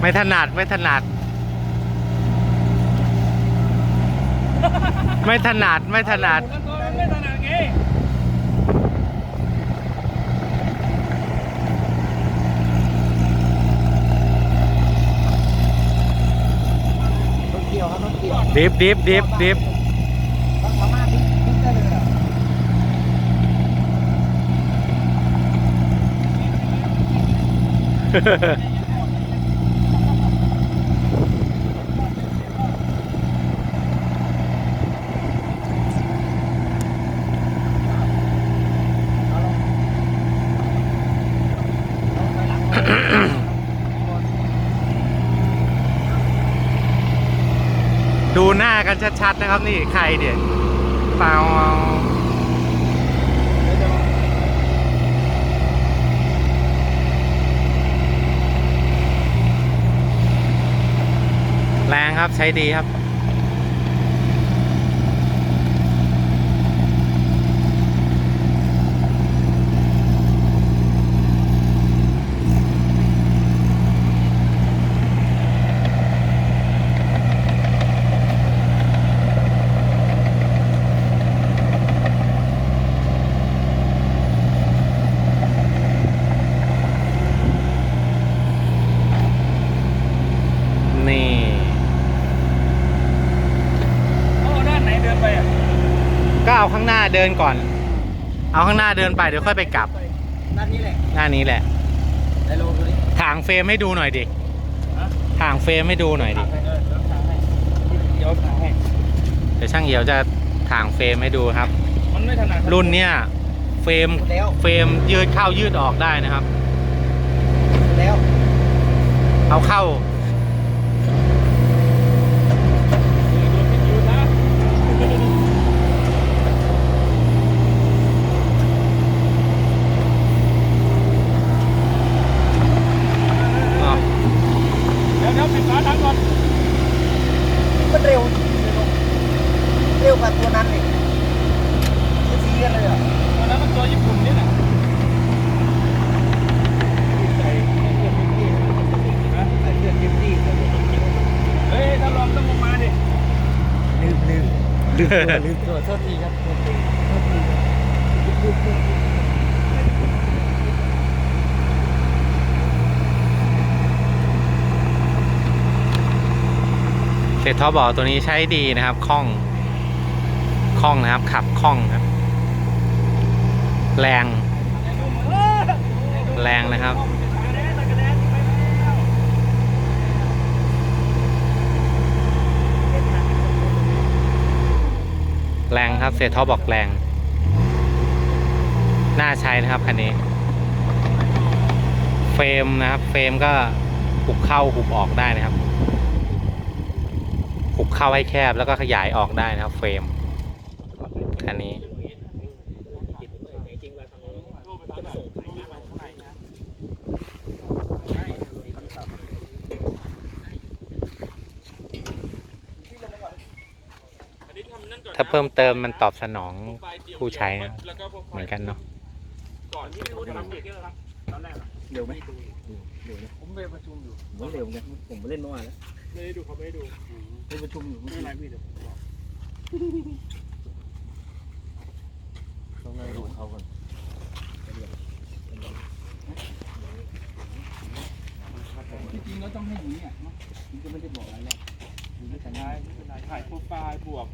ไม่ถนัดไม่ถนัด ไม่ถนัดไม่ถนัดตัวมันไม่ถนัดไงรถเกี่ยวครับรถเกี่ยวดิฟดิฟดิฟดิฟต้องสามารถพลิกพลิกไดูหน้ากันชัดๆนะครับนี่ใครเดี๋ยเปล่าแรงครับใช้ดีครับ นี่ โอ้ด้านไหนเดินไปอะ ก็เอาข้างหน้าเดินก่อน เอาข้างหน้าเดินไปเดี๋ยวค่อยไปกลับ ด้านนี้แหละหน้านี้แหละได้ลงดูดิถางเฟรมให้ดูหน่อยดิฮะถางเฟรมให้ดูหน่อยดิเออเดี๋ยวทางให้เดี๋ยวช่างเหี่ยวจะถางเฟรมให้ดูครับ มันไม่ถนัดรุ่นเนี้ยเฟรม หมดแล้วเฟรมยืดเข้ายืดออกได้นะครับ หมดแล้ว เอาเข้า อยู่นะ อ๋อ เดี๋ยวเดี๋ยวปิดฝาถังก่อน มันเร็วเร็วกว่าตัวนั้นอีกมันซีกันเลยอะ ตอนนั้นมันตัวญี่ปุ่นนี่แหละใส่เสื้อเต็มที่นะ ใส่เสื้อเต็มที่ เฮ้ยถ้าลองต้องลงมาดิ ลืมลืม ลืมตัวลืมตัวโทษทีครับโทษทีโทษทีเสร็จท็อปบอตัวนี้ใช้ดีนะครับคล่องคล่องนะครับ ขับคล่องครับ แรง แรงนะครับ แรงครับ เสียท็อปบอกแรง น่าใช้นะครับคันนี้ เฟรมนะครับ เฟรมก็หุบเข้าหุบออกได้นะครับหุบเข้าให้แคบแล้วก็ขยายออกได้นะครับ เฟรมคันนี้ ถ้าเพิ่มเติมมันตอบสนองผู้ใช้นะเหมือนกันเนาะก่อนที่ไม่รู้จะทำเด็กเนี่ยครับตอนแรกอะเร็วไหมเร็วนะผมไปประชุมอยู่ผมว่าเร็วเหมือนกันผมเล่นเมื่อวานแล้วไม่ได้ดูเขาไม่ได้ดูเล่นประชุมอยู่ไม่เป็นไรพี่เดี๋ยวผมบอกต้องไล่ดูเขาก่อนที่จริงแล้วต้องให้อยู่เนี่ยเนาะมันก็ไม่ได้บอกอะไรหรอกอยู่ด้วยกันได้ได้ไม่เป็นไรถ่ายโปรไฟล์บวก